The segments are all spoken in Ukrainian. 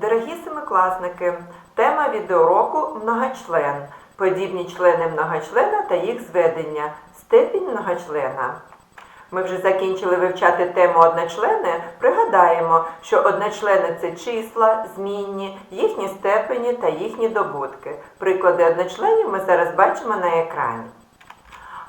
Дорогі семикласники, тема відеоуроку многочлен. Подібні члени многочлена та їх зведення. Степінь многочлена. Ми вже закінчили вивчати тему одночлени. Пригадаємо, що одночлени це числа, змінні, їхні степені та їхні добутки. Приклади одночленів ми зараз бачимо на екрані.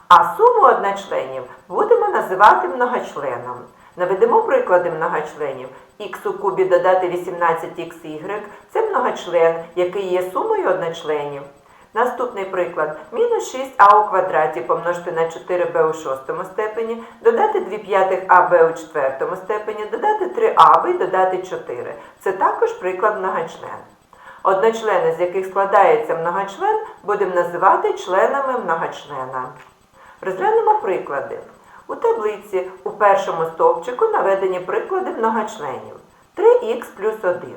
А суму одночленів будемо називати многочленом. Наведемо приклади многочленів. Х у кубі додати 18xy – це многочлен, який є сумою одночленів. Наступний приклад. Мінус 6а у квадраті помножити на 4b у шостому степені, додати 2 п'ятих аб у четвертому степені, додати 3аб і додати 4. Це також приклад многочлен. Одночлени, з яких складається многочлен, будемо називати членами многочлена. Розглянемо приклади. У таблиці у першому стовпчику наведені приклади многочленів. 3х плюс 1,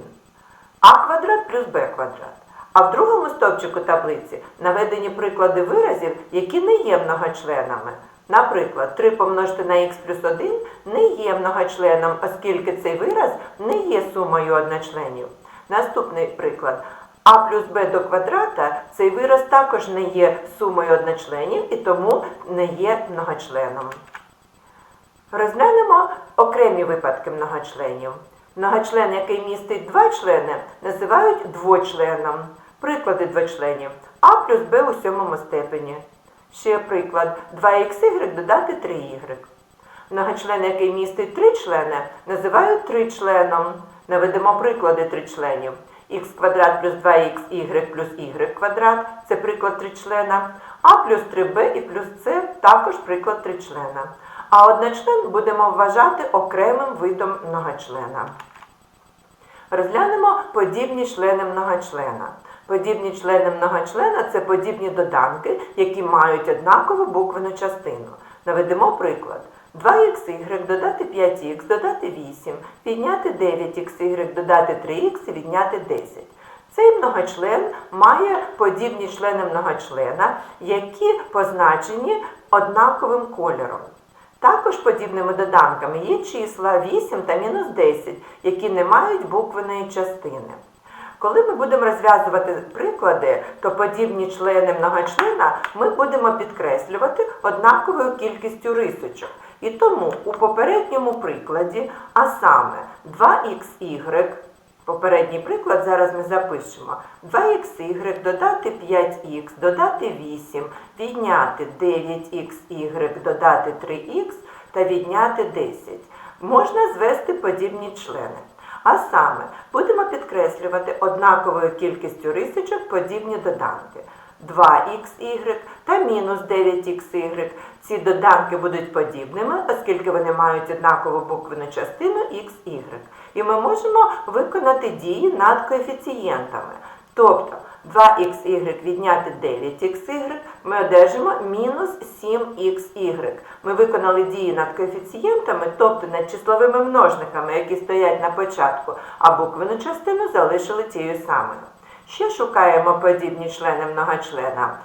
а квадрат плюс b квадрат. А в другому стовпчику таблиці наведені приклади виразів, які не є многочленами. Наприклад, 3 помножити на х плюс 1 не є многочленом, оскільки цей вираз не є сумою одночленів. Наступний приклад. А плюс b до квадрата цей вираз також не є сумою одночленів і тому не є многочленом. Розглянемо окремі випадки многочленів. Многочлен, який містить два члени, називають двочленом. Приклади двочленів А плюс Б у сьомому степені. Ще приклад 2х додати 3y. Многочлен, який містить три члени, називають тричленом. Наведемо приклади тричленів. х квадрат плюс 2х плюс y квадрат це приклад тричлена. А плюс 3b і плюс c також приклад тричлена. А одночлен будемо вважати окремим видом многочлена. Розглянемо подібні члени многочлена. Подібні члени многочлена це подібні доданки, які мають однакову буквену частину. Наведемо приклад. 2х додати 5х, додати 8, підняти 9х, додати 3х і відняти 10. Цей многочлен має подібні члени многочлена, які позначені однаковим кольором. Також подібними доданками є числа 8 та мінус 10, які не мають буквеної частини. Коли ми будемо розв'язувати приклади, то подібні члени многочлена ми будемо підкреслювати однаковою кількістю рисочок. І тому у попередньому прикладі, а саме 2х, попередній приклад зараз ми запишемо 2xy додати 5х, додати 8, відняти 9х, додати 3х та відняти 10. Можна звести подібні члени. А саме, будемо підкреслювати однаковою кількістю рисочок подібні доданки. 2х та мінус 9х. Ці доданки будуть подібними, оскільки вони мають однакову буквену частину xy. І ми можемо виконати дії над коефіцієнтами. Тобто 2х відняти 9х, ми одержимо мінус 7х. Ми виконали дії над коефіцієнтами, тобто над числовими множниками, які стоять на початку, а буквену частину залишили тією самою. Ще шукаємо подібні члени многочлена.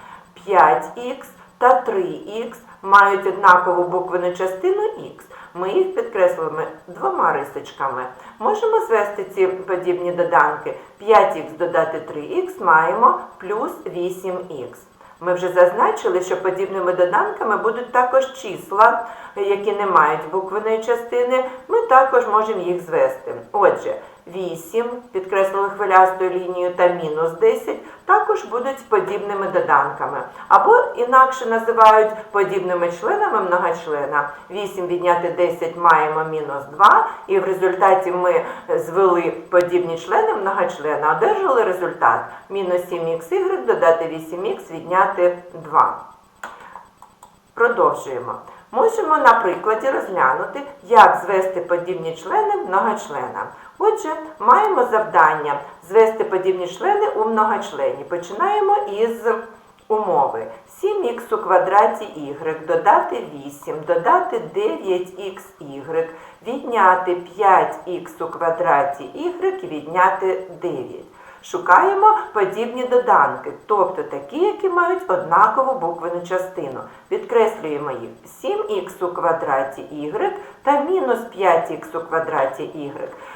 5х та 3х мають однакову буквену частину х. Ми їх підкреслюємо двома рисочками. Можемо звести ці подібні доданки. 5х додати 3х маємо плюс 8х. Ми вже зазначили, що подібними доданками будуть також числа, які не мають буквеної частини. Ми також можемо їх звести. Отже, 8, підкреслили хвилястою лінією та мінус 10, також будуть подібними доданками. Або інакше називають подібними членами многочлена. 8 відняти 10 маємо мінус 2, і в результаті ми звели подібні члени многочлена, одержали результат мінус 7х додати 8х відняти 2. Продовжуємо. Можемо на прикладі розглянути, як звести подібні члени многочлена. Отже, маємо завдання звести подібні члени у многочлені. Починаємо із умови. 7х у квадраті y, додати 8, додати 9xy, відняти 5х у квадраті y, відняти 9. Шукаємо подібні доданки, тобто такі, які мають однакову буквену частину. Підкреслюємо їх 7х у квадраті y та мінус 5х у квадраті y.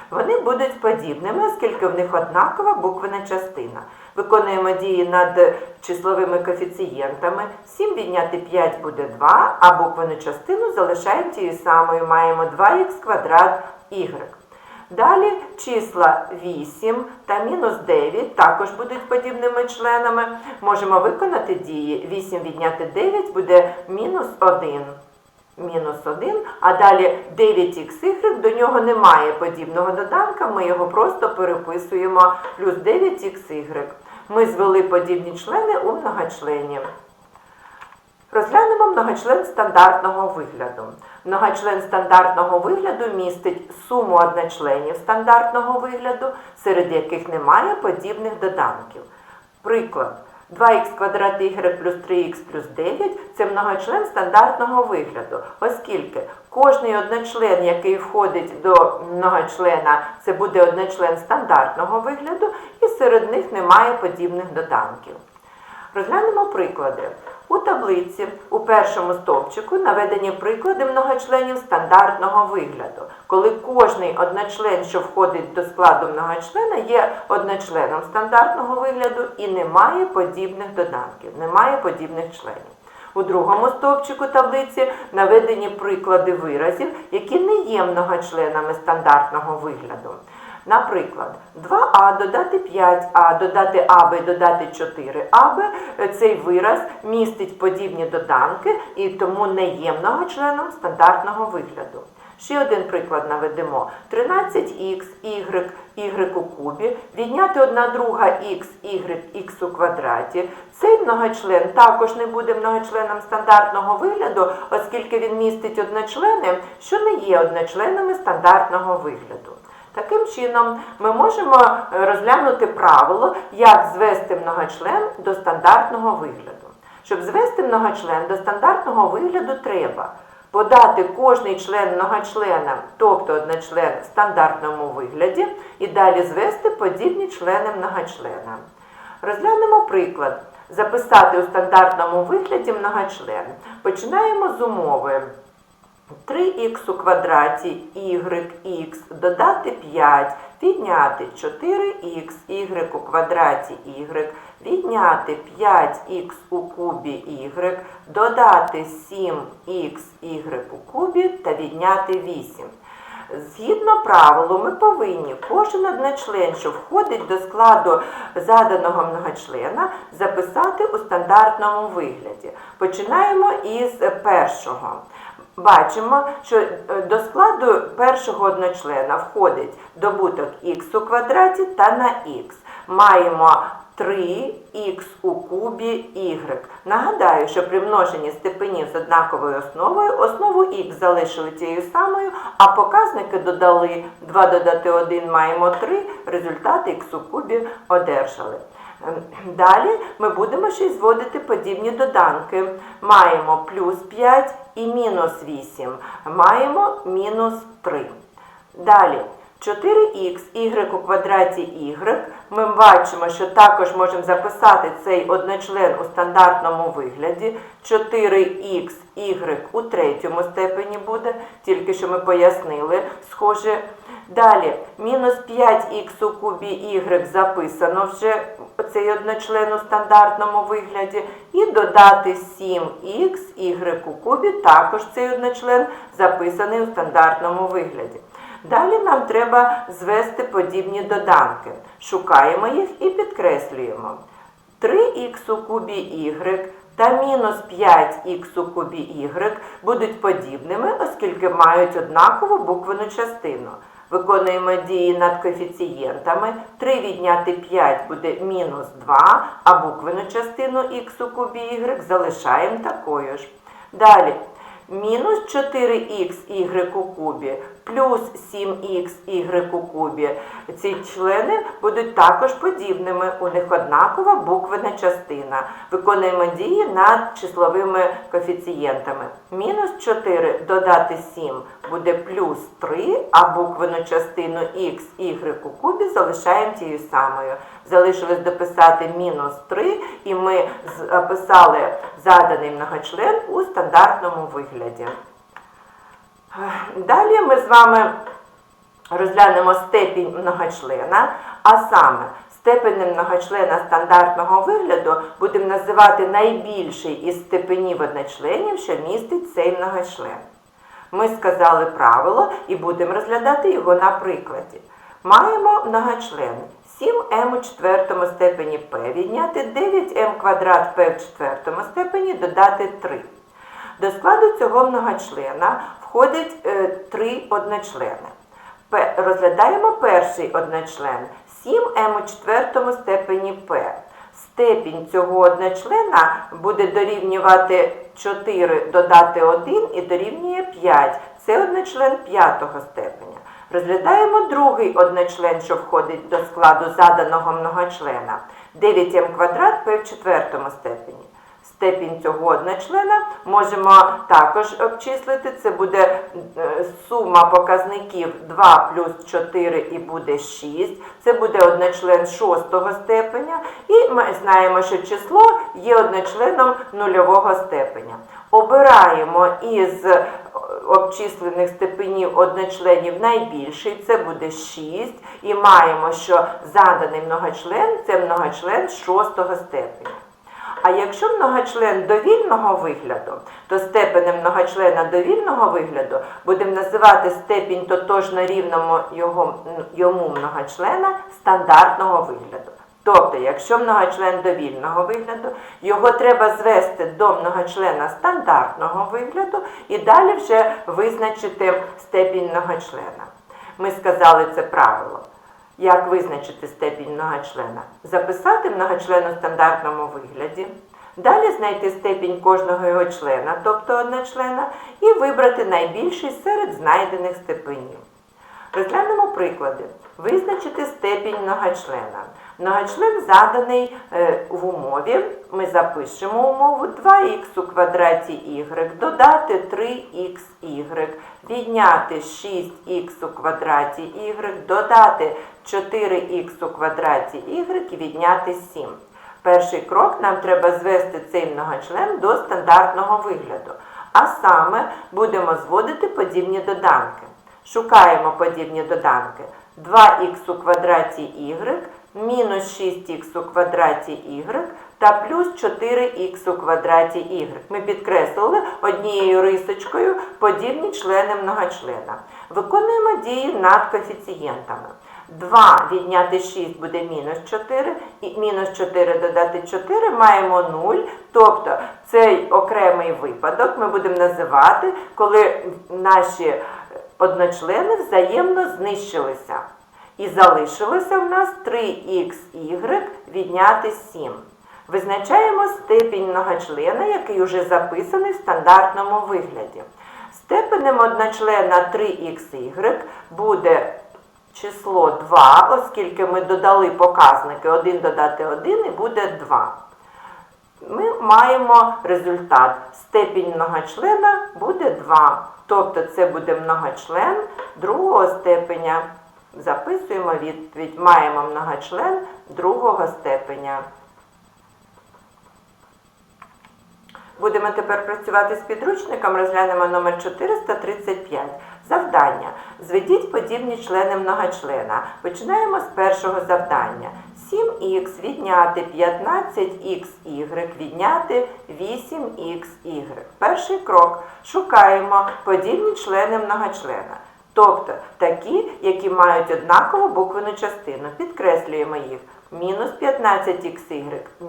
Вони будуть подібними, оскільки в них однакова буквена частина. Виконуємо дії над числовими коефіцієнтами. 7 відняти 5 буде 2, а буквену частину залишаємо тією самою. Маємо 2х квадрат y. Далі числа 8 та мінус 9 також будуть подібними членами. Можемо виконати дії. 8 відняти 9 буде мінус 1. Мінус 1, а далі 9xy, до нього немає подібного доданка, ми його просто переписуємо плюс 9xy. Ми звели подібні члени у многочлені. Розглянемо многочлен стандартного вигляду. Многочлен стандартного вигляду містить суму одночленів стандартного вигляду, серед яких немає подібних доданків. Приклад. 2х квадрат y плюс 3х плюс 9 це многочлен стандартного вигляду, оскільки кожний одночлен, який входить до многочлена, це буде одночлен стандартного вигляду, і серед них немає подібних доданків. Розглянемо приклади. У таблиці у першому стовпчику наведені приклади многочленів стандартного вигляду, коли кожний одночлен, що входить до складу многочлена, є одночленом стандартного вигляду і немає подібних доданків, немає подібних членів. У другому стовпчику таблиці наведені приклади виразів, які не є многочленами стандартного вигляду. Наприклад, 2а додати 5а, додати аб і додати 4аб, цей вираз містить подібні доданки і тому не є многочленом стандартного вигляду. Ще один приклад наведемо. 13х, y, y у кубі, відняти 1 друга х, y, х у квадраті. Цей многочлен також не буде многочленом стандартного вигляду, оскільки він містить одночлени, що не є одночленами стандартного вигляду. Таким чином, ми можемо е, розглянути правило, як звести многочлен до стандартного вигляду. Щоб звести многочлен до стандартного вигляду, треба подати кожний член многочлена, тобто одночлен в стандартному вигляді, і далі звести подібні члени многочлена. Розглянемо приклад. Записати у стандартному вигляді многочлен. Починаємо з умови. 3х у квадраті yx додати 5, відняти 4х y у квадраті y, відняти 5х у кубі y, додати 7х y у кубі та відняти 8. Згідно правилу, ми повинні кожен одночлен, що входить до складу заданого многочлена, записати у стандартному вигляді. Починаємо із першого. Бачимо, що е, до складу першого одночлена входить добуток х у квадраті та на х. Маємо 3х у кубі y. Нагадаю, що при множенні степенів з однаковою основою основу х залишили тією самою, а показники додали 2 додати 1 маємо 3, результат х у кубі одержали. Далі ми будемо ще й зводити подібні доданки. Маємо плюс 5 і мінус 8. Маємо мінус 3. Далі 4х y у квадраті y. Ми бачимо, що також можемо записати цей одночлен у стандартному вигляді. 4х y у третьому степені буде, тільки що ми пояснили, схоже. Далі, мінус 5х у кубі y записано вже цей одночлен у стандартному вигляді. І додати 7х y у кубі, також цей одночлен записаний у стандартному вигляді. Далі нам треба звести подібні доданки. Шукаємо їх і підкреслюємо. 3х у кубі y та мінус 5х у кубі y будуть подібними, оскільки мають однакову буквену частину. Виконуємо дії над коефіцієнтами. 3 відняти 5 буде мінус 2, а буквену частину х у кубі y залишаємо такою ж. Далі. Мінус 4х у кубі плюс 7х у кубі. Ці члени будуть також подібними. У них однакова буквена частина. Виконуємо дії над числовими коефіцієнтами. Мінус 4 додати 7 буде плюс 3, а буквену частину х, у кубі залишаємо тією самою. Залишилось дописати мінус 3, і ми записали заданий многочлен у стандартному вигляді. Далі ми з вами розглянемо степінь многочлена, а саме степенем многочлена стандартного вигляду будемо називати найбільший із степенів одночленів, що містить цей многочлен. Ми сказали правило і будемо розглядати його на прикладі. Маємо многочлен 7m у четвертому степені p відняти 9m квадрат p в четвертому степені додати 3. До складу цього многочлена входить е, три одночлени. Розглядаємо перший одночлен 7m у четвертому степені p. Степінь цього одночлена буде дорівнювати 4 додати 1 і дорівнює 5. Це одночлен п'ятого степеня. Розглядаємо другий одночлен, що входить до складу заданого многочлена. 9m квадрат p в четвертому степені. Степінь цього одночлена можемо також обчислити. Це буде е, сума показників 2 плюс 4 і буде 6. Це буде одночлен шостого степеня. І ми знаємо, що число є одночленом нульового степеня. Обираємо із е, обчислених степенів одночленів найбільший, це буде 6. І маємо, що заданий многочлен це многочлен шостого степеня. А якщо многочлен довільного вигляду, то степенем многочлена довільного вигляду будемо називати степінь тотожно рівному його, йому многочлена стандартного вигляду. Тобто, якщо многочлен довільного вигляду, його треба звести до многочлена стандартного вигляду і далі вже визначити степінь многочлена. Ми сказали це правило. Як визначити степінь многочлена? Записати многочлен у стандартному вигляді, далі знайти степінь кожного його члена, тобто одночлена, і вибрати найбільший серед знайдених степенів. Розглянемо приклади. Визначити степінь многочлена. Многочлен заданий е, в умові. Ми запишемо умову 2х у квадраті y, додати 3xy, відняти 6х у квадраті y, додати 4х у квадраті y відняти 7. Перший крок нам треба звести цей многочлен до стандартного вигляду. А саме будемо зводити подібні доданки. Шукаємо подібні доданки. 2х у квадраті y, мінус 6х у квадраті y та плюс 4х у квадраті y. Ми підкреслили однією рисочкою подібні члени многочлена. Виконуємо дії над коефіцієнтами. 2 відняти 6 буде мінус 4, і мінус 4 додати 4 маємо 0. Тобто цей окремий випадок ми будемо називати, коли наші одночлени взаємно знищилися. І залишилося в нас 3х відняти 7. Визначаємо степінь многочлена, який вже записаний в стандартному вигляді. Степенем одночлена 3х буде число 2, оскільки ми додали показники 1 додати 1 і буде 2. Ми маємо результат. Степінь многочлена буде 2. Тобто це буде многочлен другого степеня. Записуємо відповідь. Маємо многочлен другого степеня. Будемо тепер працювати з підручником, розглянемо номер 435. Завдання. Зведіть подібні члени многочлена. Починаємо з першого завдання. 7х відняти 15xy відняти 8xy. Перший крок. Шукаємо подібні члени многочлена. Тобто такі, які мають однакову буквену частину. Підкреслюємо їх. Мінус 15xy,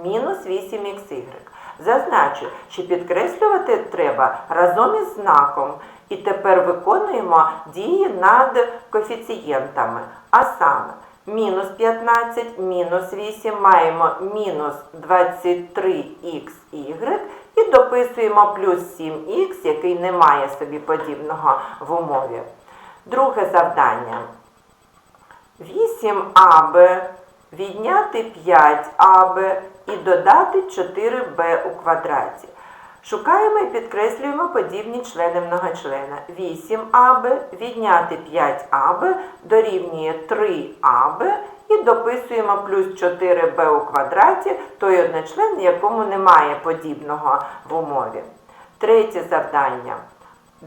мінус 8xy. Зазначу, що підкреслювати треба разом із знаком. І тепер виконуємо дії над коефіцієнтами. А саме, мінус 15, мінус 8 маємо мінус 23xy і дописуємо плюс 7х, який не має собі подібного в умові. Друге завдання. 8аб відняти 5аб і додати 4b у квадраті. Шукаємо і підкреслюємо подібні члени многочлена. 8аб відняти 5аб дорівнює 3аб і дописуємо плюс 4b у квадраті, той одночлен, якому немає подібного в умові. Третє завдання.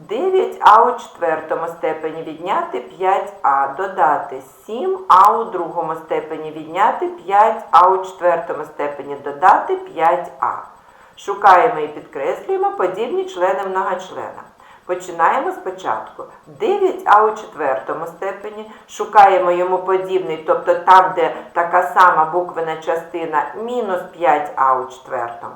9а у четвертому степені відняти 5а, додати 7а у другому степені відняти 5а у четвертому степені додати 5а. Шукаємо і підкреслюємо подібні члени многочлена. Починаємо спочатку. 9а у четвертому степені, шукаємо йому подібний, тобто там, де така сама буквена частина, мінус 5а у четвертому.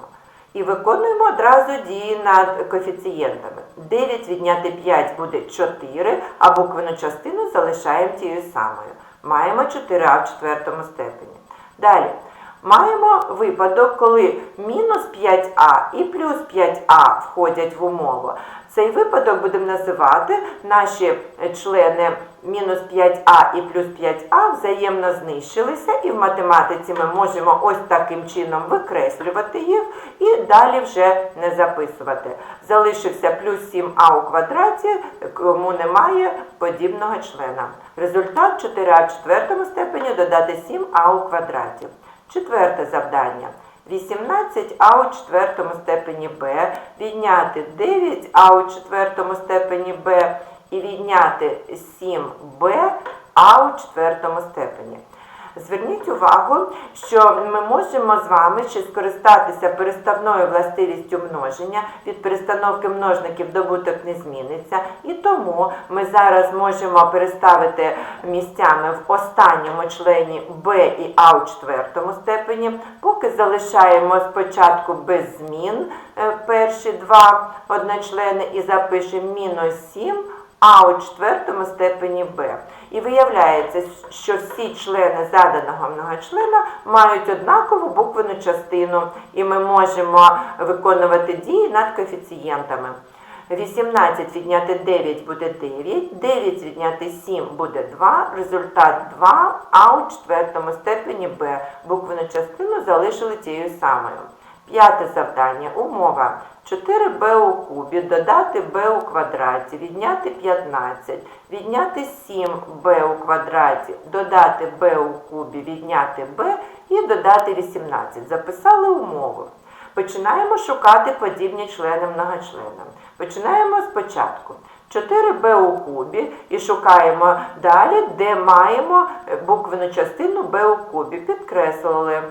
І виконуємо одразу дії над коефіцієнтами. 9 відняти 5 буде 4, а буквену частину залишаємо тією самою. Маємо 4а в четвертому степені. Далі. Маємо випадок, коли мінус 5а і плюс 5а входять в умову. Цей випадок будемо називати наші члени мінус 5а і плюс 5а взаємно знищилися, і в математиці ми можемо ось таким чином викреслювати їх і далі вже не записувати. Залишився плюс 7а у квадраті, кому немає подібного члена. Результат 4а в четвертому степені додати 7а у квадраті. Четверте завдання. 18а у четвертому степені Б відняти 9а у четвертому степені Б і відняти 7Б а у четвертому степені. Зверніть увагу, що ми можемо з вами ще скористатися переставною властивістю множення. Від перестановки множників добуток не зміниться. І тому ми зараз можемо переставити місцями в останньому члені b і а у четвертому степені, поки залишаємо спочатку без змін е, перші два одночлени і запишемо мінус 7 а у четвертому степені b. І виявляється, що всі члени заданого многочлена мають однакову буквену частину, і ми можемо виконувати дії над коефіцієнтами. 18 відняти 9 буде 9, 9 відняти 7 буде 2, результат 2, а у четвертому степені b. Буквену частину залишили тією самою. П'яте завдання. Умова. 4b у кубі, додати b у квадраті, відняти 15, відняти 7b у квадраті, додати b у кубі, відняти b і додати 18. Записали умову. Починаємо шукати подібні члени многочлена. Починаємо спочатку. 4b у кубі і шукаємо далі, де маємо буквену частину b у кубі. Підкреслили.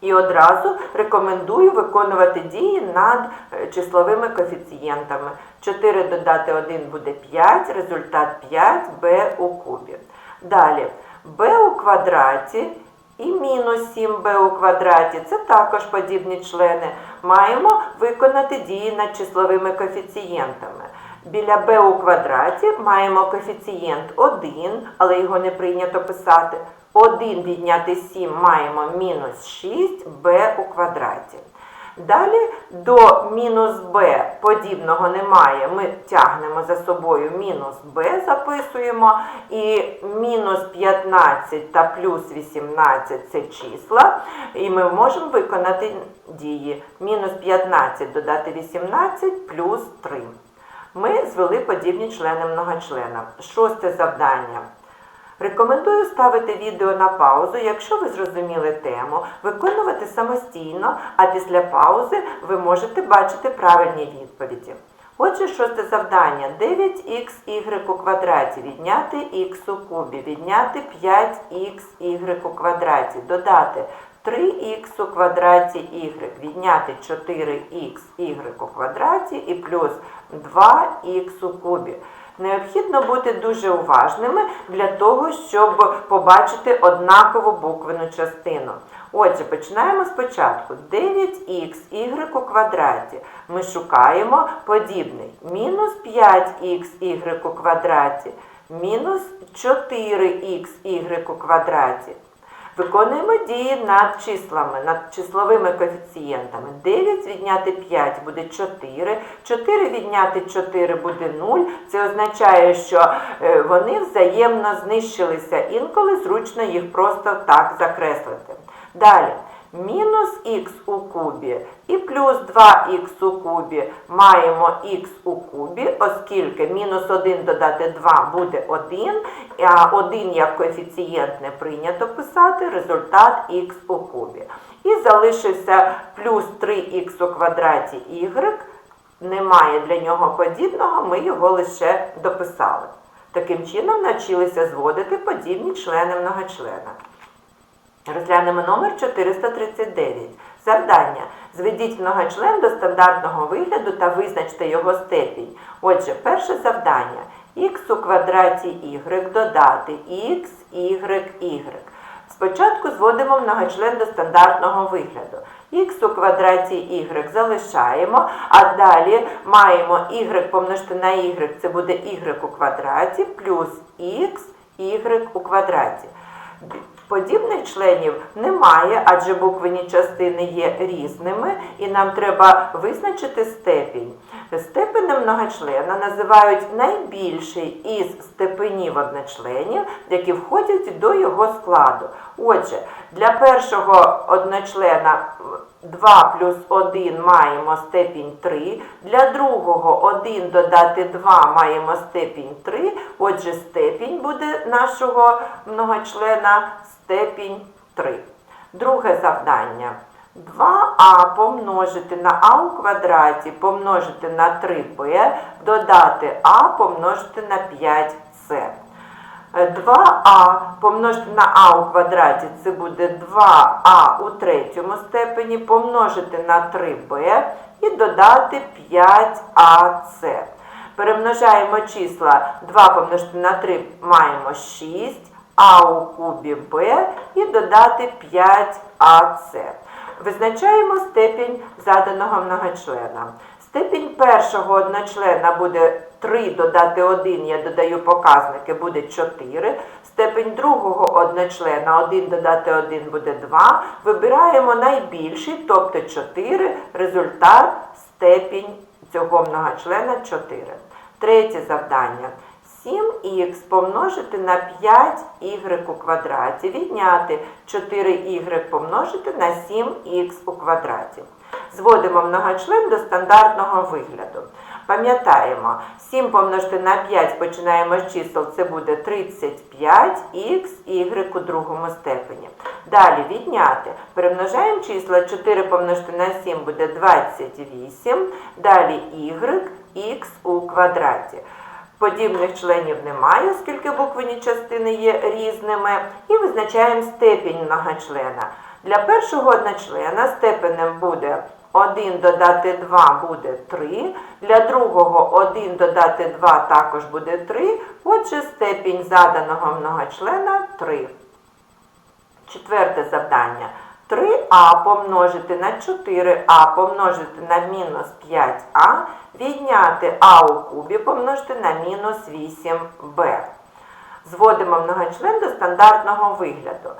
І одразу рекомендую виконувати дії над е, числовими коефіцієнтами. 4 додати 1 буде 5, результат 5b у кубі. Далі b у квадраті і мінус 7b у квадраті це також подібні члени. Маємо виконати дії над числовими коефіцієнтами. Біля b у квадраті маємо коефіцієнт 1, але його не прийнято писати. 1 відняти 7 маємо мінус 6 b у квадраті. Далі до мінус b подібного немає, ми тягнемо за собою мінус b, записуємо, і мінус 15 та плюс 18 це числа, і ми можемо виконати дії. Мінус 15 додати 18 плюс 3. Ми звели подібні члени многочлена. Шосте завдання. Рекомендую ставити відео на паузу, якщо ви зрозуміли тему, виконувати самостійно, а після паузи ви можете бачити правильні відповіді. Отже, шосте завдання. 9х у квадраті. Відняти х у кубі, відняти 5х у квадраті, додати 3х у квадраті y, відняти 4х у квадраті і плюс 2х у кубі. Необхідно бути дуже уважними для того, щоб побачити однакову буквену частину. Отже, починаємо спочатку. 9х у квадраті. Ми шукаємо подібний. Мінус 5х у квадраті, мінус 4х у квадраті. Виконуємо дії над числами, над числовими коефіцієнтами. 9 відняти 5 буде 4, 4 відняти 4 буде 0. Це означає, що е, вони взаємно знищилися. Інколи зручно їх просто так закреслити. Далі. Мінус х у кубі і плюс 2х у кубі маємо х у кубі, оскільки мінус 1 додати 2 буде 1, а 1 як коефіцієнт не прийнято писати, результат х у кубі. І залишився плюс 3х у квадраті y, немає для нього подібного, ми його лише дописали. Таким чином навчилися зводити подібні члени многочлена. Розглянемо номер 439. Завдання. Зведіть многочлен до стандартного вигляду та визначте його степінь. Отже, перше завдання. х у квадраті y додати x, y, y. Спочатку зводимо многочлен до стандартного вигляду. х у квадраті y залишаємо, а далі маємо y помножити на y, це буде y у квадраті, плюс y у квадраті. Подібних членів немає, адже буквені частини є різними, і нам треба визначити степінь. Степенем многочлена називають найбільший із степенів одночленів, які входять до його складу. Отже, для першого одночлена 2 плюс 1 маємо степінь 3, для другого 1 додати 2 маємо степінь 3, отже, степінь буде нашого многочлена степінь 3. Друге завдання. 2а помножити на а у квадраті помножити на 3b, додати а помножити на 5c. 2а помножити на а у квадраті це буде 2а у третьому степені, помножити на 3b і додати 5ac. Перемножаємо числа 2 помножити на 3 маємо 6, а у кубі b і додати 5ac. Визначаємо степінь заданого многочлена. Степінь першого одночлена буде 3 додати 1, я додаю показники, буде 4. Степень другого одночлена 1 додати 1 буде 2. Вибираємо найбільший, тобто 4, результат степінь цього многочлена 4. Третє завдання. 7х помножити на 5y у квадраті, відняти 4y помножити на 7х у квадраті. Зводимо многочлен до стандартного вигляду. Пам'ятаємо, 7 помножити на 5 починаємо з чисел, це буде 35х, y у другому степені. Далі відняти. Перемножаємо числа 4 помножити на 7 буде 28, далі y, х у квадраті. Подібних членів немає, оскільки буквені частини є різними, і визначаємо степінь многочлена. Для першого одночлена степенем буде 1 додати 2 буде 3, для другого 1 додати 2 також буде 3, отже степінь заданого многочлена 3. Четверте завдання. 3а помножити на 4а помножити на мінус 5а, відняти а у кубі помножити на мінус 8b. Зводимо многочлен до стандартного вигляду.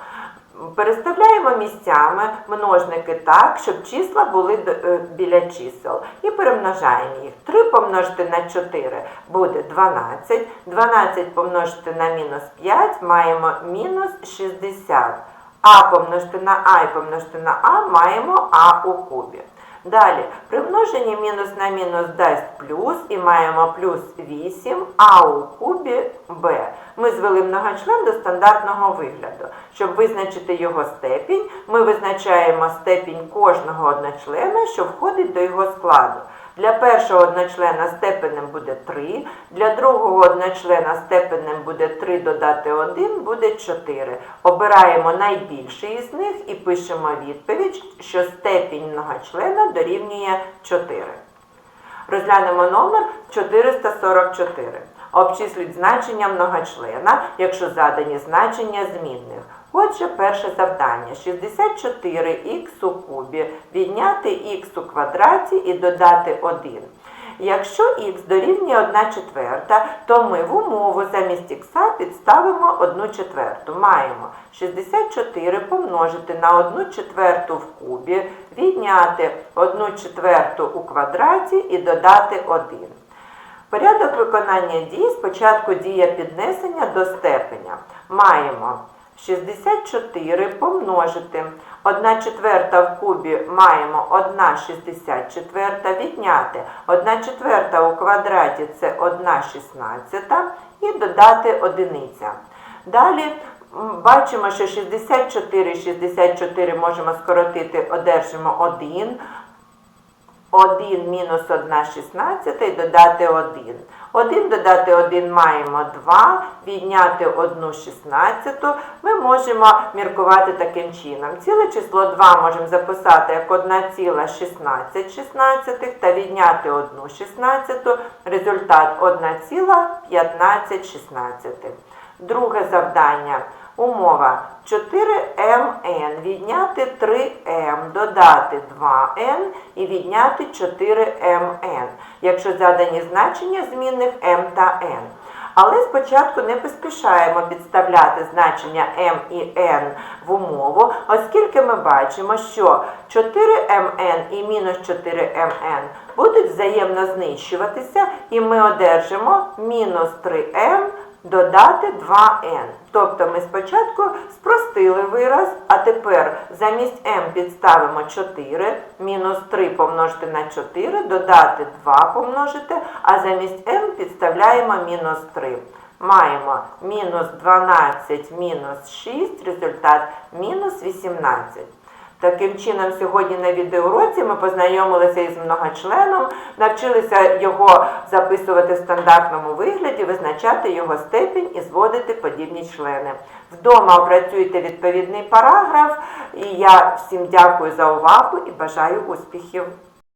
Переставляємо місцями множники так, щоб числа були е, біля чисел. І перемножаємо їх. 3 помножити на 4 буде 12. 12 помножити на мінус 5 маємо мінус 60. А помножити на А і помножити на А маємо А у кубі. Далі, при множенні мінус на мінус дасть плюс і маємо плюс 8, а у кубі b. Ми звели многочлен до стандартного вигляду. Щоб визначити його степінь, ми визначаємо степінь кожного одночлена, що входить до його складу. Для першого одночлена степенем буде 3, для другого одночлена степенем буде 3 додати 1, буде 4. Обираємо найбільший із них і пишемо відповідь, що степінь многочлена дорівнює 4. Розглянемо номер 444. Обчисліть значення многочлена, якщо задані значення змінних. Отже, перше завдання 64х у кубі відняти х у квадраті і додати 1. Якщо х дорівнює 1 четверта, то ми в умову замість х підставимо 1 четверту. Маємо 64 помножити на 1 четверту в кубі, відняти 1 четверту у квадраті і додати 1. Порядок виконання дій спочатку дія піднесення до степеня. Маємо 64 помножити. 1 четверта в кубі маємо 1 64 відняти. 1 четверта у квадраті це 1 16 і додати одиниця. Далі бачимо, що 64 64 можемо скоротити, одержимо 1. 1 мінус 1 16 і додати 1. 1 додати 1 маємо 2, відняти 1 16. Ми можемо міркувати таким чином. Ціле число 2 можемо записати як 1,16 16 та відняти 1 16. Результат 1,15 16. Друге завдання. Умова. 4mn відняти 3m, додати 2n і відняти 4mn, якщо задані значення змінних m та n. Але спочатку не поспішаємо підставляти значення m і n в умову, оскільки ми бачимо, що 4mn і мінус 4mn будуть взаємно знищуватися, і ми одержимо мінус 3m додати 2n. Тобто ми спочатку спростили вираз, а тепер замість m підставимо 4, мінус 3 помножити на 4, додати 2 помножити, а замість m підставляємо мінус 3. Маємо мінус 12 мінус 6, результат мінус 18. Таким чином, сьогодні на відеоуроці ми познайомилися із многочленом, навчилися його записувати в стандартному вигляді, визначати його степінь і зводити подібні члени. Вдома опрацюйте відповідний параграф, і я всім дякую за увагу і бажаю успіхів.